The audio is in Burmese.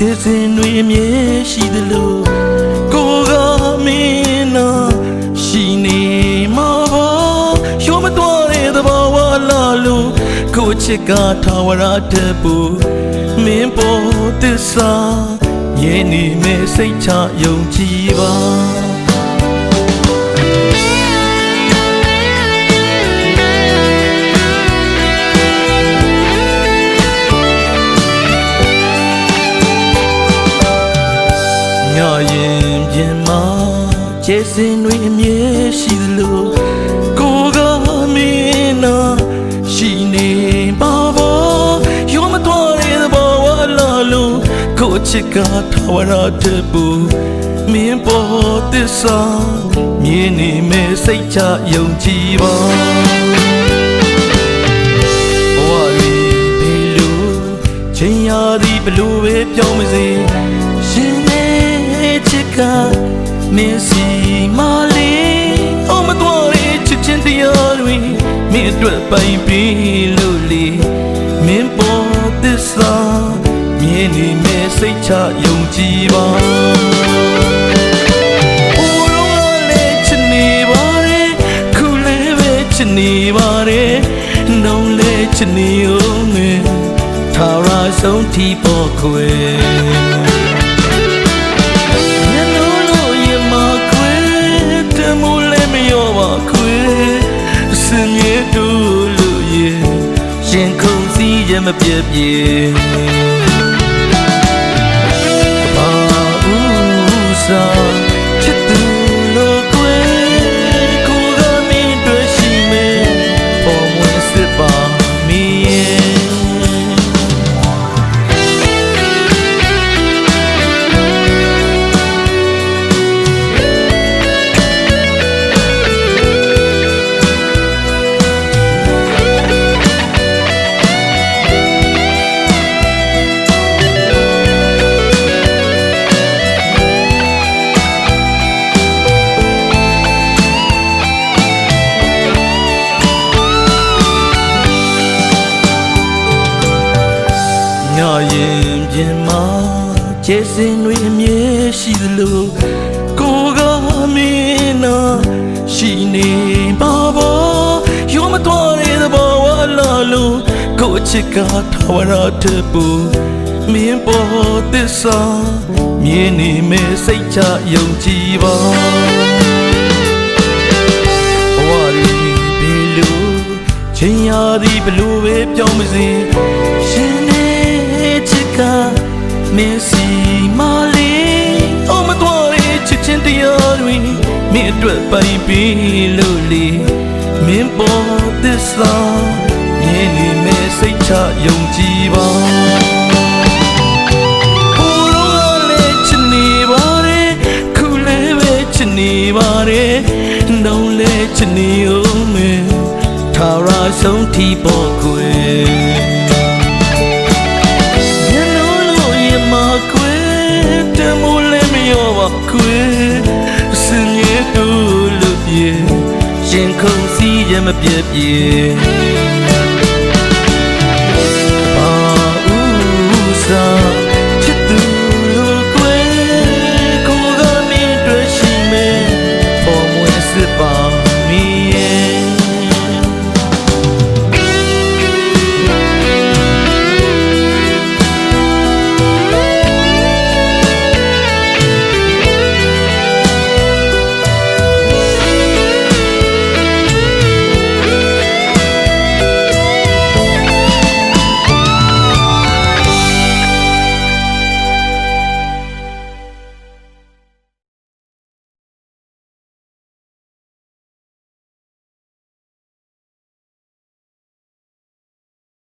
ခြေစင်တွေအမြဲရှိသလိုကိုကမင်းနာရှိနေမှာပါရောမတော်တဲ့သဘာဝလာလို့ကိုချစ်ကထာဝရတဲ့ပူမင်းပေါ်သစ္စာမြင်နေမဲ့စိတ်ချယုံကြည်ပါ ညရင်ပြင်မှာကျဲစင်တွေအမြဲရှိသလိုကိုကမင်းနာရှိနေပါပါရောမတော်တဲ့ဘောဝလာလို့ကိုချစ်ကထာဝရတဲ့ပူမင်းပေါ်သစ္စာမြင်နေမဲ့စိတ်ချယုံကြည်ပါဘဝရီဘီလူချိန်ရသည်ဘလို့ပဲပြောင်းမစေရှင်နေချစ် ကမင်းစီမလေးအမတော်ရဲ့ချစ်ချင်းတရားတွေမင်းအတွက်ပိုင်ပြီးလို့လေမင်းပေါ်သစ္စာမြင်နေမဲ့စိတ်ချယုံကြည်ပါအိုးရောလေးချစ်နေပါတယ်ခုလေးပဲချစ်နေပါတယ်နှုံးလေးချစ်နေဦးမယ်ထာဝရဆုံးထီပေါ်ခွေ န်စီရမပြည့်ပြည့်ပါဦးစားချစ်သူ ညရင်ပြင်မှာကျဲစင်တွေအမြဲရှိသလိုကိုကမင်းနာရှိနေပါပါရောမတော်တဲ့သဘောဝလာလို့ကိုချစ်ကထာဝရတဲ့ပူမင်းပေါ်သစ္စာမြင်နေမဲ့စိတ်ချယုံကြည်ပါဘဝရီဘီလူချိန်ရသည်ဘလို့ပဲပြောင်းမစေရှင်နေချစ် ကမင်းစီမလေးအမတော်ရဲ့ချစ်ချင်းတရားတွေမင်းအတွက်ပိုင်ပြီးလို့လေမင်းပေါ်သစ္စာမြင်နေမဲ့စိတ်ချယုံကြည်ပါဟိုတော့လည်းချစ်နေပါတယ်ခုလည်းပဲချစ်နေပါတယ်နှုံးလည်းချစ်နေဦးမယ်ထာဝရဆုံးထီပေါ်ခွေ မပြည့်ပြေပါ